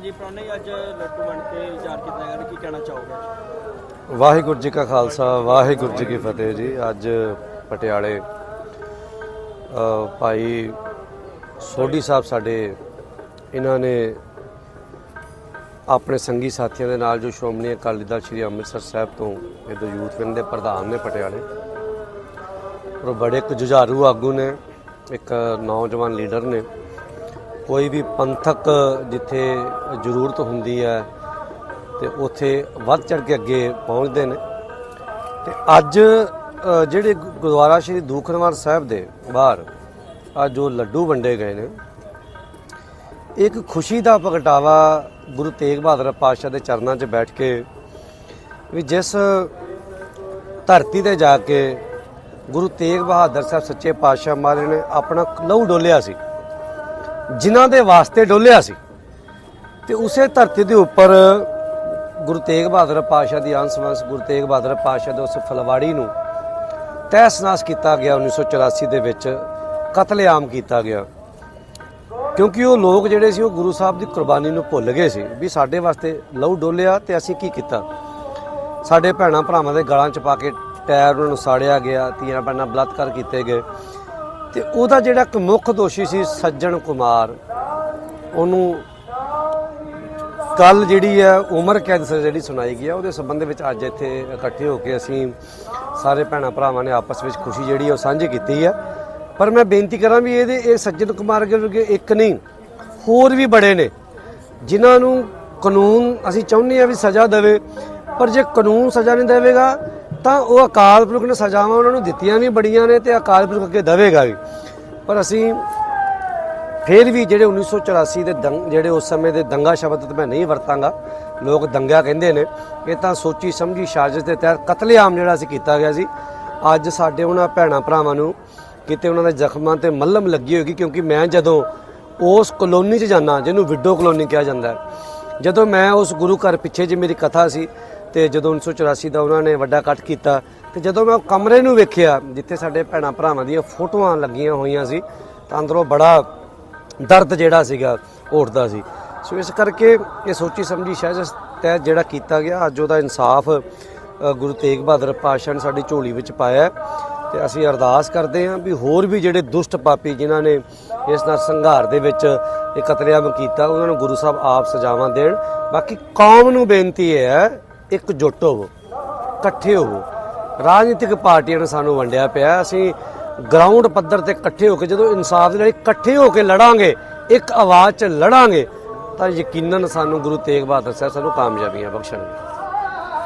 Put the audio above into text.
ਹਾਂਜੀ ਪ੍ਰਾਹੁਣੇ ਅੱਜ ਲੱਡੂ ਬਣ ਕੇ ਯਾਰ ਕੀਤਾ ਗਿਆ, ਕੀ ਕਹਿਣਾ ਚਾਹੋਗੇ? ਵਾਹਿਗੁਰੂ ਜੀ ਕਾ ਖਾਲਸਾ, ਵਾਹਿਗੁਰੂ ਜੀ ਕੀ ਫਤਿਹ ਜੀ। ਅੱਜ ਪਟਿਆਲੇ ਭਾਈ ਸੋਢੀ ਸਾਹਿਬ ਸਾਡੇ, ਇਹਨਾਂ ਨੇ ਆਪਣੇ ਸੰਗੀ ਸਾਥੀਆਂ ਦੇ ਨਾਲ ਜੋ ਸ਼੍ਰੋਮਣੀ ਅਕਾਲੀ ਦਲ ਸ੍ਰੀ ਅੰਮ੍ਰਿਤਸਰ ਸਾਹਿਬ ਤੋਂ ਇਹਦੇ ਯੂਥ ਵਿੰਗ ਦੇ ਪ੍ਰਧਾਨ ਨੇ ਪਟਿਆਲੇ, ਔਰ ਬੜੇ ਇੱਕ ਜੁਝਾਰੂ ਆਗੂ ਨੇ, ਇੱਕ ਨੌਜਵਾਨ ਲੀਡਰ ਨੇ। ਕੋਈ ਵੀ ਪੰਥਕ ਜਿੱਥੇ ਜ਼ਰੂਰਤ ਹੁੰਦੀ ਹੈ ਤੇ ਉੱਥੇ ਵੱਧ ਚੜ ਕੇ ਅੱਗੇ ਪਹੁੰਚਦੇ ਨੇ। ਤੇ ਅੱਜ ਜਿਹੜੇ ਗੁਰਦੁਆਰਾ ਸ਼੍ਰੀ ਦੂਖਨਵਾਰ ਸਾਹਿਬ ਦੇ ਬਾਹਰ ਆ ਜੋ ਲੱਡੂ ਵੰਡੇ ਗਏ ਨੇ। ਇੱਕ ਖੁਸ਼ੀ ਦਾ ਪ੍ਰਗਟਾਵਾ ਗੁਰੂ ਤੇਗ ਬਹਾਦਰ ਪਾਤਸ਼ਾਹ ਦੇ ਚਰਨਾਂ 'ਚ ਬੈਠ ਕੇ ਵੀ ਜਿਸ ਧਰਤੀ ਤੇ ਜਾ ਕੇ ਗੁਰੂ ਤੇਗ ਬਹਾਦਰ ਸਾਹਿਬ ਸੱਚੇ ਪਾਤਸ਼ਾਹ ਮਹਾਰਾਜ ਨੇ ਆਪਣਾ ਲਹੂ ਡੋਲਿਆ ਸੀ। ਜਿਨ੍ਹਾਂ ਦੇ ਵਾਸਤੇ ਡੋਲਿਆ ਸੀ। ਤੇ ਉਸੇ ਧਰਤੀ ਦੇ ਉੱਪਰ ਗੁਰੂ ਤੇਗ ਬਹਾਦਰ ਪਾਤਸ਼ਾਹ ਦੀ ਅੰਸ਼ ਵੰਸ਼ ਗੁਰੂ ਤੇਗ ਬਹਾਦਰ ਪਾਤਸ਼ਾਹ ਦੇ ਉਸ ਫਲਵਾੜੀ ਨੂੰ ਤਹਿਸ-ਨਹਿਸ ਕੀਤਾ ਗਿਆ 1984 ਦੇ ਵਿੱਚ ਕਤਲੇਆਮ ਕੀਤਾ ਗਿਆ। ਕਿਉਂਕਿ ਉਹ ਲੋਕ ਜਿਹੜੇ ਸੀ, ਉਹ ਗੁਰੂ ਸਾਹਿਬ ਦੀ ਕੁਰਬਾਨੀ ਨੂੰ ਭੁੱਲ ਗਏ ਸੀ ਵੀ ਸਾਡੇ ਵਾਸਤੇ ਲਹੂ ਡੋਲਿਆ ਤੇ ਅਸੀਂ ਕੀ ਕੀਤਾ। ਸਾਡੇ ਭੈਣਾਂ ਭਰਾਵਾਂ ਦੇ ਗਲਾਂ 'ਚ ਪਾ ਕੇ ਟਾਇਰ ਉਹਨਾਂ ਨੂੰ ਸਾੜਿਆ ਗਿਆ ਤੀਆਂ ਭੈਣਾਂ ਬਲਾਤਕਾਰ ਕੀਤੇ ਗਏ। ਤੇ ਉਹਦਾ ਜਿਹੜਾ ਇੱਕ ਮੁੱਖ ਦੋਸ਼ੀ ਸੀ ਸੱਜਣ ਕੁਮਾਰ, ਉਹਨੂੰ ਕੱਲ ਜਿਹੜੀ ਹੈ ਉਮਰ ਕੈਦ ਸਜ਼ਾ ਜਿਹੜੀ ਸੁਣਾਈ ਗਈ ਹੈ, ਉਹਦੇ ਸੰਬੰਧ ਵਿੱਚ ਅੱਜ ਇੱਥੇ ਇਕੱਠੇ ਹੋ ਕੇ ਅਸੀਂ ਸਾਰੇ ਭੈਣਾਂ ਭਰਾਵਾਂ ਨੇ ਆਪਸ ਵਿੱਚ ਖੁਸ਼ੀ ਜਿਹੜੀ ਹੈ ਉਹ ਸਾਂਝੀ ਕੀਤੀ ਹੈ। ਪਰ ਮੈਂ ਬੇਨਤੀ ਕਰਾਂ ਵੀ ਇਹਦੇ, ਇਹ ਸੱਜਣ ਕੁਮਾਰ ਵਰਗੇ ਇੱਕ ਨਹੀਂ, ਹੋਰ ਵੀ ਬੜੇ ਨੇ, ਜਿਨ੍ਹਾਂ ਨੂੰ ਕਾਨੂੰਨ ਅਸੀਂ ਚਾਹੁੰਦੇ ਆ ਵੀ ਸਜ਼ਾ ਦੇਵੇ, ਪਰ ਜੇ ਕਾਨੂੰਨ ਸਜ਼ਾ ਨਹੀਂ ਦੇਵੇਗਾ ਤਾਂ ਉਹ ਅਕਾਲ ਪੁਰਖ ਨੇ ਸਜ਼ਾਵਾਂ ਉਹਨਾਂ ਨੂੰ ਦਿੱਤੀਆਂ ਵੀ ਬੜੀਆਂ ਨੇ ਤੇ ਅਕਾਲ ਪੁਰਖ ਅੱਗੇ ਦੇਵੇਗਾ ਵੀ। ਪਰ ਅਸੀਂ ਫਿਰ ਵੀ ਜਿਹੜੇ 1984 ਦੇ ਦੰਗ ਜਿਹੜੇ ਉਸ ਸਮੇਂ ਦੇ ਦੰਗਾ ਸ਼ਬਦ ਤਾਂ ਮੈਂ ਨਹੀਂ ਵਰਤਾਂਗਾ, ਲੋਕ ਦੰਗਾ ਕਹਿੰਦੇ ਨੇ, ਇਹ ਤਾਂ ਸੋਚੀ ਸਮਝੀ ਸਾਜ਼ਿਸ਼ ਦੇ ਤਹਿਤ ਕਤਲੇਆਮ ਜਿਹੜਾ ਅਸੀਂ ਕੀਤਾ ਗਿਆ ਸੀ। ਅੱਜ ਸਾਡੇ ਉਹਨਾਂ ਭੈਣਾਂ ਭਰਾਵਾਂ ਨੂੰ ਕਿਤੇ ਉਹਨਾਂ ਦੇ ਜ਼ਖਮਾਂ ਤੇ ਮੱਲਮ ਲੱਗੀ ਹੋਏਗੀ ਕਿਉਂਕਿ ਮੈਂ ਜਦੋਂ ਉਸ ਕਲੋਨੀ 'ਚ ਜਾਣਾ ਜਿਹਨੂੰ ਵਿਡੋ ਕਲੋਨੀ ਕਿਹਾ ਜਾਂਦਾ ਜਦੋਂ ਮੈਂ ਉਸ ਗੁਰੂ ਘਰ ਪਿੱਛੇ ਜੇ ਮੇਰੀ ਕਥਾ ਸੀ ਤੇ ਜਦੋਂ 1984 ਦਾ ਉਹਨਾਂ ਨੇ ਵੱਡਾ ਇਕੱਠ ਕੀਤਾ, ਤੇ ਜਦੋਂ ਮੈਂ ਉਹ ਕਮਰੇ ਨੂੰ ਵੇਖਿਆ, ਜਿੱਥੇ ਸਾਡੇ ਭੈਣਾਂ ਭਰਾਵਾਂ ਦੀਆਂ ਫੋਟੋਆਂ ਲੱਗੀਆਂ ਹੋਈਆਂ ਸੀ, ਤਾਂ ਅੰਦਰੋਂ ਬੜਾ ਦਰਦ ਜਿਹੜਾ ਸੀਗਾ ਉਹ ਉੱਠਦਾ ਸੀ। ਸੋ ਇਸ ਕਰਕੇ ਇਹ ਸੋਚੀ ਸਮਝੀ ਸਾਜ਼ਿਸ਼ ਤਹਿਤ ਜਿਹੜਾ ਕੀਤਾ ਗਿਆ, ਅੱਜ ਉਹਦਾ ਇਨਸਾਫ ਗੁਰੂ ਤੇਗ ਬਹਾਦਰ ਪਾਤਸ਼ਾਹ ਨੇ ਸਾਡੀ ਝੋਲੀ ਵਿੱਚ ਪਾਇਆ ਹੈ। ਤੇ ਅਸੀਂ ਅਰਦਾਸ ਕਰਦੇ ਹਾਂ ਵੀ ਹੋਰ ਵੀ ਜਿਹੜੇ ਦੁਸ਼ਟ ਪਾਪੀ ਜਿਨ੍ਹਾਂ ਨੇ ਇਸ ਨਾਲ ਸੰਘਾਰ ਦੇ ਵਿੱਚ ਇਹ ਕਤਲੇਆਮ ਕੀਤਾ, ਉਹਨਾਂ ਨੂੰ ਗੁਰੂ ਸਾਹਿਬ ਆਪ ਸਜ਼ਾਵਾਂ ਦੇਣ। ਬਾਕੀ ਕੌਮ ਨੂੰ ਬੇਨਤੀ ਇਹ ਇੱਕ ਜੁੱਟ ਹੋਵੋ, ਇਕੱਠੇ ਹੋਵੋ। ਰਾਜਨੀਤਿਕ ਪਾਰਟੀਆਂ ਨੇ ਸਾਨੂੰ ਵੰਡਿਆ ਪਿਆ। ਅਸੀਂ ਗਰਾਊਂਡ ਪੱਧਰ ਤੇ ਇਕੱਠੇ ਹੋ ਕੇ ਜਦੋਂ ਇਨਸਾਫ ਦੇ ਲਈ ਇਕੱਠੇ ਹੋ ਕੇ ਲੜਾਂਗੇ, ਇੱਕ ਆਵਾਜ਼ 'ਚ ਲੜਾਂਗੇ, ਤਾਂ ਯਕੀਨਨ ਸਾਨੂੰ ਗੁਰੂ ਤੇਗ ਬਹਾਦਰ ਸਾਹਿਬ ਸਾਨੂੰ ਕਾਮਯਾਬੀਆਂ ਬਖਸ਼ਣਗੇ।